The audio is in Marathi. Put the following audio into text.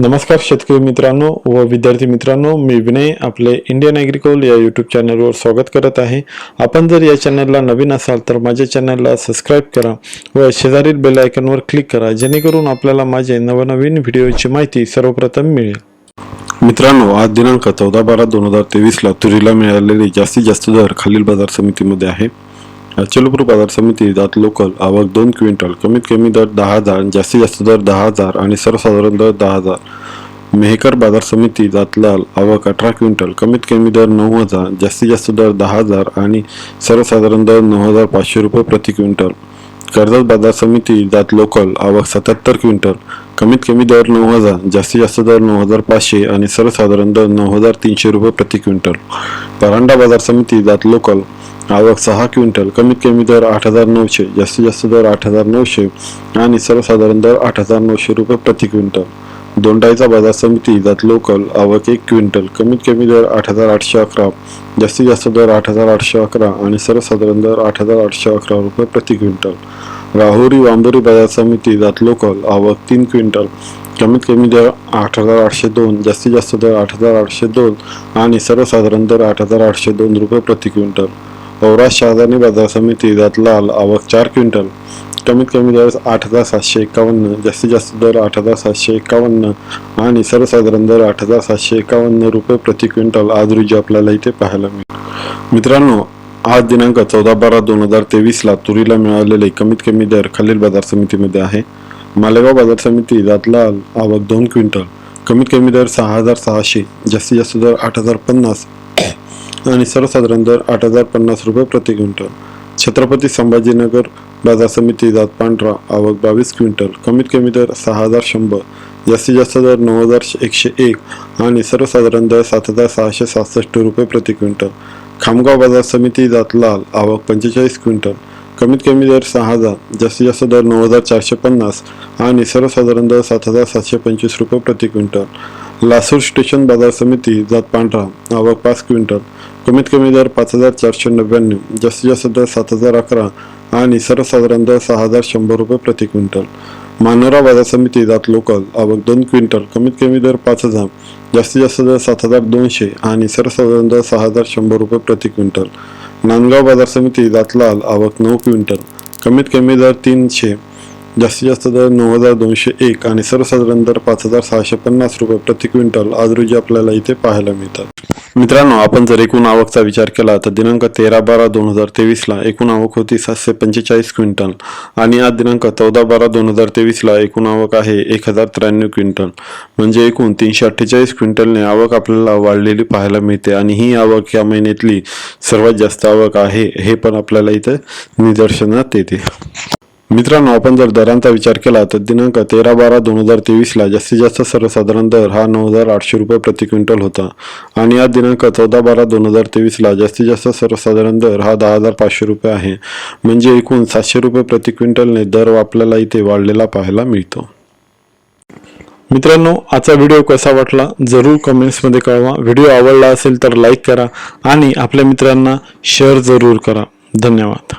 नमस्कार शेतकरी मित्रांनो व विद्यार्थी मित्रांनो मी विनय आपले इंडियन ॲग्रिकोल या यूट्यूब चॅनलवर स्वागत करत आहे. आपण जर या चॅनलला नवीन असाल तर माझ्या चॅनलला सबस्क्राईब करा व शेजारील बेल आयकॉनवर क्लिक करा जेणेकरून आपल्याला माझे नवनवीन व्हिडिओची माहिती सर्वप्रथम मिळेल. मित्रांनो आज दिनांक चौदा बारा दोन हजार तेवीसला तुरीला मिळालेले जास्तीत जास्त दर खालील बाजार समितीमध्ये आहे. अचलपूर बाजार समिती दात लोकल आवक दोन क्विंटल कमीत कमी दर दहा हजार जास्तीत जास्त दर दहा हजार आणि सर्वसाधारण दर दहा हजार. मेहकर बाजार समिती जातलाल आवक अठरा क्विंटल कमीत कमी दर नऊ हजार जास्तीत जास्त दर दहा हजार आणि सर्वसाधारण दर नऊ हजार पाचशे रुपये प्रति क्विंटल. कर्जत बाजार समिती दात लोकल आवक सत्याहत्तर क्विंटल कमीत कमी दर नऊ हजार जास्तीत जास्त दर नऊ हजार पाचशे आणि सर्वसाधारण दर नऊ हजार तीनशे रुपये प्रति क्विंटल. परांडा बाजार समिती जात लोकल आवक सहा क्विंटल कमीत कमी दर आठ हजार नऊशे जास्तीत जास्त दर आठ हजार नऊशे आणि सर्वसाधारण दर आठ हजार नऊशे रुपये प्रति क्विंटल. दोंडाईचा बाजार समिती दात लोकल आवक एक क्विंटल कमीत कमी दर आठ हजार आठशे अकरा जास्तीत जास्त दर आठ हजार आठशे अकरा आणि सर्वसाधारण दर आठ हजार आठशे अकरा रुपये प्रति क्विंटल. राहुरी वांबोरी बाजार समिती दात लोकल आवक तीन क्विंटल कमीत कमी दर आठ हजार आठशे दोन जास्तीत जास्त दर आठ हजार आठशे दोन आणि सर्वसाधारण दर आठ हजार आठशे दोन रुपये प्रति क्विंटल. पौराज शहादानी बाजार समिती दात लाल आवक चार क्विंटल. कमीत कमी दर आठ हजार सातशे एकावन्न जास्तीत जास्त दर आठ हजार सातशे एकावन्न आणि सर्वसाधारण दर आठ हजार सातशे एकावन्न रुपये प्रति क्विंटल आज रोजी आपल्याला इथे पाहायला मिळेल. मित्रांनो आज दिनांक चौदा बारा दोन हजार तेवीसला तुरीला मिळालेले कमीत कमी दर खालील बाजार समितीमध्ये आहे. मालेगाव बाजार समिती दातलाल आवक दोन क्विंटल. कमीत कमी दर सहा हजार सहाशे जास्तीत जास्त दर आठ हजार पन्नास आणि सर्वसाधारण दर आठ हजार पन्नास रुपये प्रति क्विंटल. छत्रपती संभाजीनगर बाजार समिती जात पांढरा आवक बावीस क्विंटल कमीत कमी दर सहा हजार शंभर जास्तीत जास्त दर नऊ हजार एकशे एक आणि सर्वसाधारण दर सात हजार सहाशे सहासष्ट रुपये प्रति क्विंटल. खामगाव बाजार समिती जात लाल आवक पंचेचाळीस क्विंटल कमीत कमी दर सहा हजार जास्तीत जास्त दर नऊ हजार चारशे पन्नास आणि सर्वसाधारण दर सात हजार सातशे पंचवीस रुपये प्रति क्विंटल. लासूर स्टेशन बाजार समिती जात पांढरा आवक पाच क्विंटल कमीत कमी दर पाच हजार चारशे नव्याण्णव जास्तीत जास्त दर सात हजार अकरा आणि सर्वसाधारण दर सहा हजार शंभर रुपये प्रति क्विंटल. मानोरा बाजार समिती जात लोकल आवक दोन क्विंटल कमीत कमी दर पाच हजार जास्तीत जास्त दर सात हजार दोनशे आणि सर्वसाधारण दर सहा हजार शंभर रुपये प्रति क्विंटल. नांदगाव बाजार समिती जात लाल आवक नऊ क्विंटल कमीत कमी दर तीनशे जास्तीत जास्त दर नऊ हजार दोनशे एक आणि सर्वसाधारण दर पाच हजार सहाशे पन्नास रुपये प्रति क्विंटल आज रोजी आपल्याला इथे पाहायला मिळतात. मित्रांनो आपण जर एकूण आवकचा विचार केला तर दिनांक तेरा बारा दोन हजार तेवीसला एकूण आवक होती सातशे पंचेचाळीस क्विंटल आणि आज दिनांक चौदा बारा दोन हजार तेवीसला एकूण आवक आहे एक हजार त्र्याण्णव क्विंटल. म्हणजे एकूण तीनशे अठ्ठेचाळीस क्विंटलने आवक आपल्याला वाढलेली पाहायला मिळते आणि ही आवक या महिन्यातली सर्वात जास्त आवक आहे हे पण आपल्याला इथं निदर्शनात येते. मित्रांनो आपण जर दरांचा विचार केला तर दिनांक तेरा बारा दोन हजार तेवीसला जास्तीत जास्त सर्वसाधारण दर हा नऊ हजार आठशे रुपये प्रति क्विंटल होता. आणि आज दिनांक चौदा बारा दोन हजार तेवीसला जास्तीत जास्त सर्वसाधारण दर हा दहा हजार पाचशे रुपये आहे. म्हणजे एकूण सातशे रुपये प्रति क्विंटलने दर आपल्याला इथे वाढलेला पाहायला मिळतो. मित्रांनो आजचा व्हिडिओ कसा वाटला जरूर कमेंट्समध्ये कळवा. व्हिडिओ आवडला असेल तर लाईक करा आणि आपल्या मित्रांना शेअर जरूर करा. धन्यवाद.